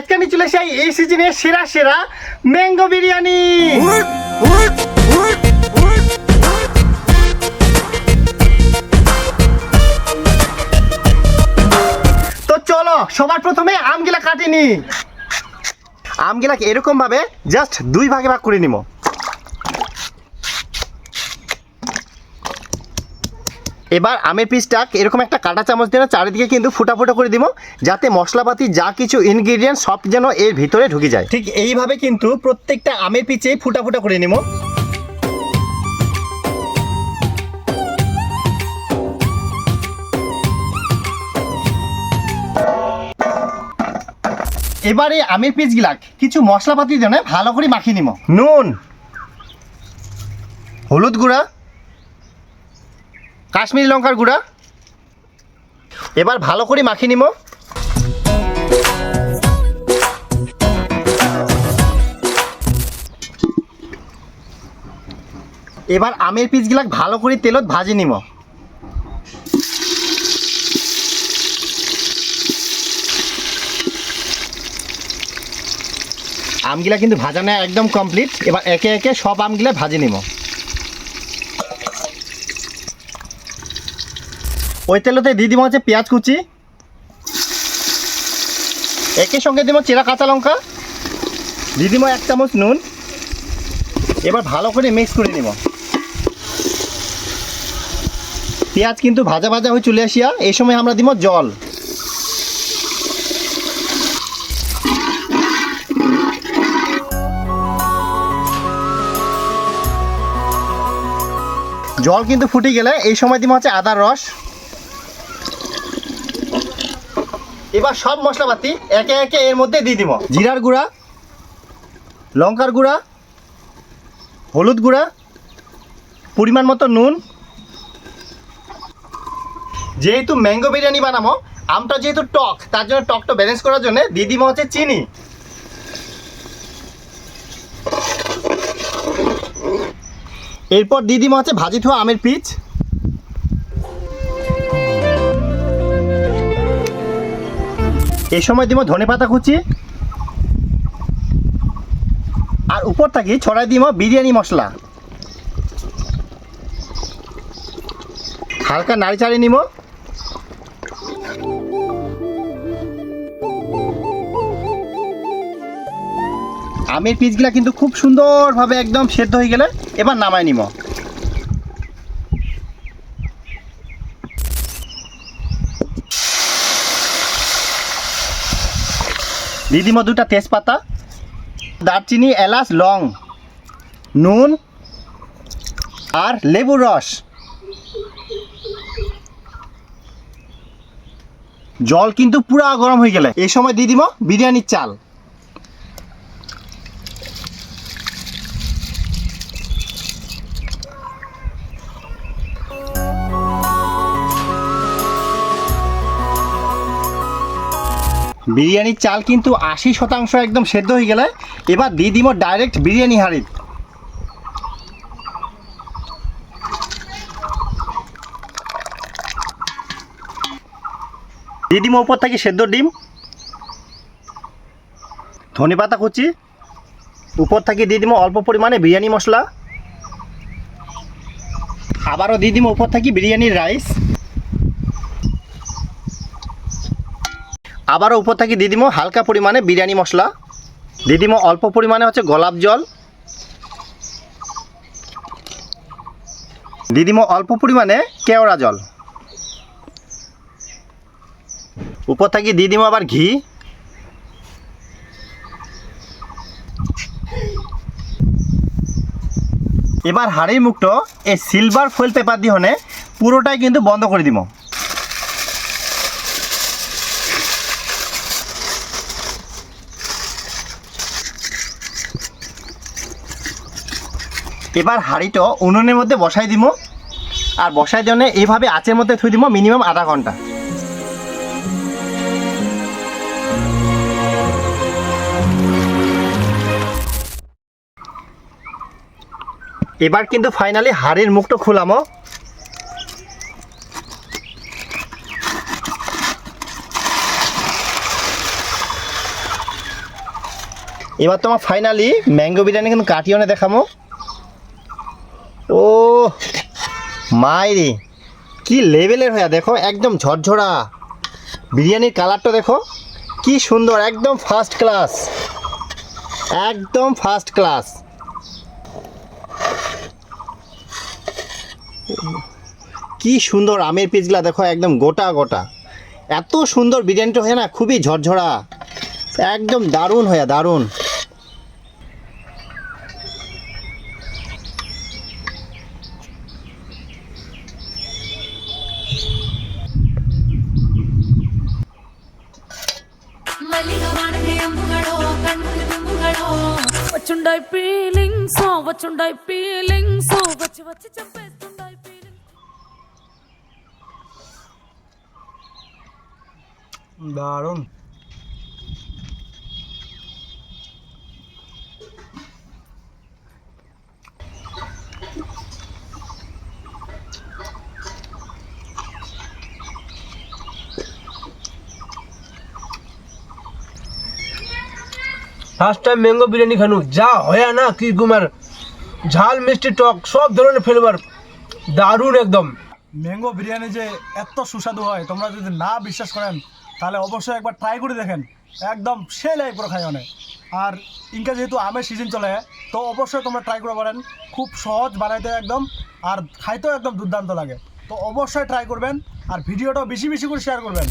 আজকে আমি চলে এসে এই সিজনের সেরা সেরা ম্যাঙ্গো বিরিয়ানি। তো চলো, সবার প্রথমে আমগুলা কাটিনি আমগুলাকে এরকম ভাবে জাস্ট দুই ভাগে ভাগ করে নিব এবার আমের পিসটা এরকম একটা কাঁটা চামচ দিয়ে চারিদিকে কিন্তু ফুটা ফুটা করে দিব যাতে মশলাপাতি যা কিছু ইনগ্রিডিয়েন্ট সব যেন এর ভিতরে ঢুকে যায়। ঠিক এইভাবে কিন্তু প্রত্যেকটা আমের পিচে ফুটা ফুটা করে নিব। এবারে আমের পিসগুলা কিছু মশলাপাতি দিয়ে ভালো করে মাখিয়ে নিব। নুন হলুদ গুঁড়া কাশ্মীরি লঙ্কার গুঁড়া। এবার ভালো করে মাখিয়ে নিব। এবার আমের পিসগুলা ভালো করে তেলত ভাজি নিব। আমগুলা কিন্তু ভাজানো একদম কমপ্লিট এবার একে একে সব আমগুলা ভাজি নিব। ওই তেলতে দিয়ে দিব হচ্ছে পেঁয়াজ কুচি। একই সঙ্গে দিব চেরা কাঁচা লঙ্কা। দিয়ে দিব এক চামচ নুন। এবার ভালো করে মিক্স করে নিব। পেঁয়াজ কিন্তু ভাজা ভাজা হয়ে চলে আসিয়া এই সময় আমরা দিব জল। জল কিন্তু ফুটে গেলে এই সময় দিব হচ্ছে আদার রস। এবার সব মশলাপাতি একে একে এর মধ্যে দিয়ে দিব। জিরার গুঁড়া, লঙ্কার গুঁড়া, হলুদ গুঁড়া, পরিমাণ মতো নুন। যেহেতু ম্যাঙ্গো বিরিয়ানি বানাবো, আমটা যেহেতু টক, তার জন্য টকটা ব্যালেন্স করার জন্য দিয়ে দিব হচ্ছে চিনি। এরপর দিয়ে দিব হচ্ছে ভাজি থোয়া আমের পিচ। এই সময় দিব ধনে পাতা কুচি। আর উপর থাকি ছড়াই দিব বিরিয়ানি মশলা। হালকা নাড়ি চাড়িয়ে নিব আমের পিসগুলা কিন্তু খুব সুন্দরভাবে একদম সেদ্ধ হয়ে গেলে এবার নামাই নিব দিয়ে দুটা তেজপাতা, দারচিনি, এলাচ, লং, নুন আর লেবুর রস। জল কিন্তু পুরা গরম হয়ে গেলে। এই সময় দিয়ে বিরিয়ানির চাল। বিরিয়ানির চাল কিন্তু আশি শতাংশ একদম সেদ্ধ হয়ে গেলে এবার দিয়ে দিব ডাইরেক্ট বিরিয়ানি হাঁড়ি দিয়ে দিব উপর থেকে সেদ্ধ ডিম। ধনে পাতা কুচি। উপর থেকে দিয়ে দিব অল্প পরিমাণে বিরিয়ানি মশলা। আবারও দিয়ে দিব উপর থেকে বিরিয়ানির রাইস আবারও উপর থেকে দিয়ে দিব হালকা পরিমাণে বিরিয়ানি মশলা। দিয়ে দিব অল্প পরিমাণে হচ্ছে গোলাপ জল। দিয়ে দিব অল্প পরিমাণে কেওড়া জল। উপর থেকে দিয়ে দিব আবার ঘি। এবার হাড়ির মুখটো এই সিলভার ফয়েল পেপার দিয়ে পুরোটাই কিন্তু বন্ধ করে দিব এবার হাঁড়িটা উনুনের মধ্যে বসাই দিব আর বসাই জন্য এইভাবে আঁচের মধ্যে থুই দিব মিনিমাম আধা ঘণ্টা। এবার কিন্তু ফাইনালি হাড়ির মুখটা খুলামো। এবার তোমার ফাইনালি ম্যাঙ্গো বিরিয়ানি কিন্তু কাটিওনে দেখামো। ও, মাইরি, কি লেভেলের হয়ে দেখো, একদম ঝরঝরা। বিরিয়ানির কালারটা দেখো, কি সুন্দর, একদম ফার্স্ট ক্লাস একদম ফার্স্ট ক্লাস কি সুন্দর আমের পিসগুলা দেখো, একদম গোটা গোটা। এত সুন্দর বিরিয়ানিটা হয় না, খুবই ঝরঝরা। একদম দারুণ হয়ে দারুণ। వచ్చుండాయి ఫీలింగ్స్ వచ్చుండాయి ఫీలింగ్స్ వచ్చి వచ్చి చెప్పేస్తుండాయి feelings first time mango biryani খানু যা হয় না, কি কুমার ঝাল, মিষ্টি, টক, সব ধরনের ফ্লেভার দারুণ একদম। ম্যাঙ্গো বিরিয়ানি যে এত সুস্বাদু হয়, তোমরা যদি না বিশ্বাস করেন, তাহলে অবশ্যই একবার ট্রাই করে দেখেন। একদম সে লাই পুরো খাই অনেক। আর ইনকা যেহেতু আমের সিজন চলে, তো অবশ্যই তোমরা ট্রাই করে পারেন। খুব সহজ বানাইতে একদম, আর খাইতেও একদম দুর্দান্ত লাগে। তো অবশ্যই ট্রাই করবেন, আর ভিডিওটাও বেশি বেশি করে শেয়ার করবেন।